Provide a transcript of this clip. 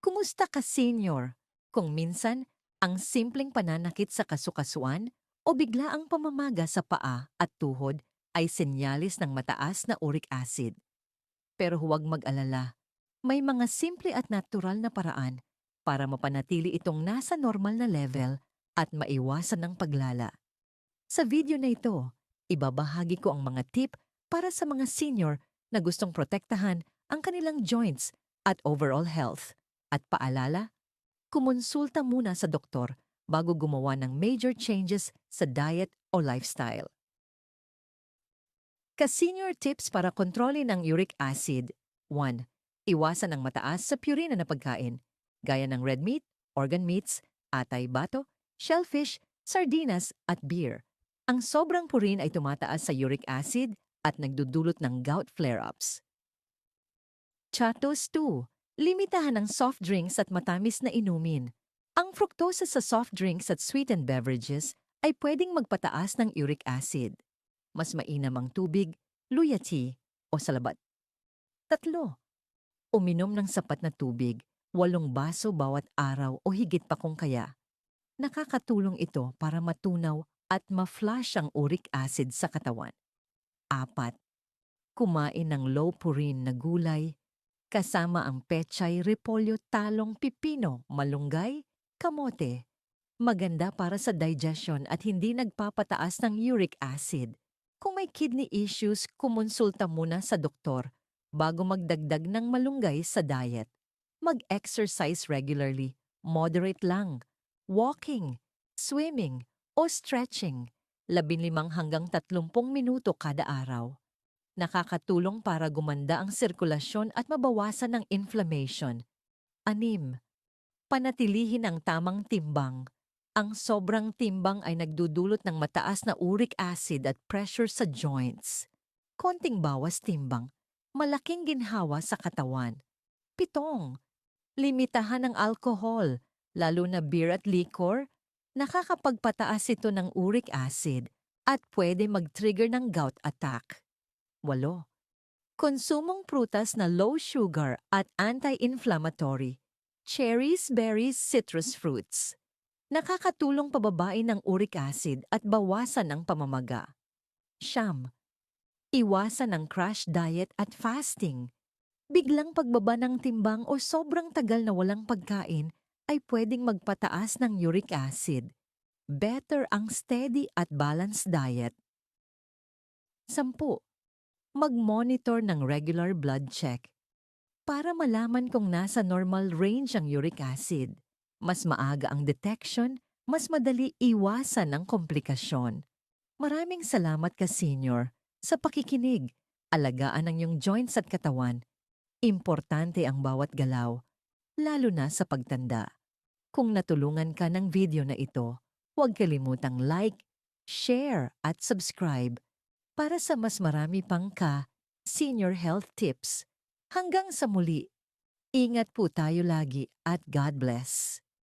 Kumusta ka senior? Kung minsan, ang simpleng pananakit sa kasukasuan o bigla ang pamamaga sa paa at tuhod ay senyalis ng mataas na uric acid. Pero huwag mag-alala, may mga simple at natural na paraan para mapanatili itong nasa normal na level at maiwasan ng paglala. Sa video na ito, ibabahagi ko ang mga tip para sa mga senior na gustong protektahan ang kanilang joints at overall health. At paalala, kumonsulta muna sa doktor bago gumawa ng major changes sa diet o lifestyle. Ka-senior tips para kontrolin ang uric acid. 1. Iwasan ang mataas sa purina na pagkain, gaya ng red meat, organ meats, atay bato, shellfish, sardinas at beer. Ang sobrang purin ay tumataas sa uric acid at nagdudulot ng gout flare-ups. Chatos 2. Limitahan ang soft drinks at matamis na inumin. Ang fructose sa soft drinks at sweetened beverages ay pwedeng magpataas ng uric acid. Mas mainam ang tubig, luya tea o salabat. Tatlo. Uminom ng sapat na tubig, walong baso bawat araw o higit pa kung kaya. Nakakatulong ito para matunaw at ma-flush ang uric acid sa katawan. Apat. Kumain ng low purin na gulay, kasama ang pechay, repolyo, talong, pipino, malunggay, kamote. Maganda para sa digestion at hindi nagpapataas ng uric acid. Kung may kidney issues, kumonsulta muna sa doktor bago magdagdag ng malunggay sa diet. Mag-exercise regularly, moderate lang, walking, swimming, o stretching, 15 hanggang 30 minuto kada araw nakakatulong para gumanda ang sirkulasyon at mabawasan ang inflammation. Anim, panatilihin ang tamang timbang. Ang sobrang timbang ay nagdudulot ng mataas na uric acid at pressure sa joints. Konting bawas timbang, malaking ginhawa sa katawan. Pitong, limitahan ang alcohol, lalo na beer at liquor. Nakakapagpataas ito ng uric acid at pwede mag-trigger ng gout attack. 8. Konsumong prutas na low sugar at anti-inflammatory. Cherries, berries, citrus fruits. Nakakatulong pababain ng uric acid at bawasan ang pamamaga. Siyam. Iwasan ang crash diet at fasting. Biglang pagbaba ng timbang o sobrang tagal na walang pagkain ay pwedeng magpataas ng uric acid. Better ang steady at balanced diet. Sampu mag-monitor ng regular blood check para malaman kung nasa normal range ang uric acid. Mas maaga ang detection, mas madali iwasan ang komplikasyon. Maraming salamat ka, Senior, sa pakikinig. Alagaan ang iyong joints at katawan. Importante ang bawat galaw, lalo na sa pagtanda. Kung natulungan ka ng video na ito, huwag kalimutang like, share at subscribe para sa mas marami pang ka senior health tips. Hanggang sa muli, ingat po tayo lagi at God bless.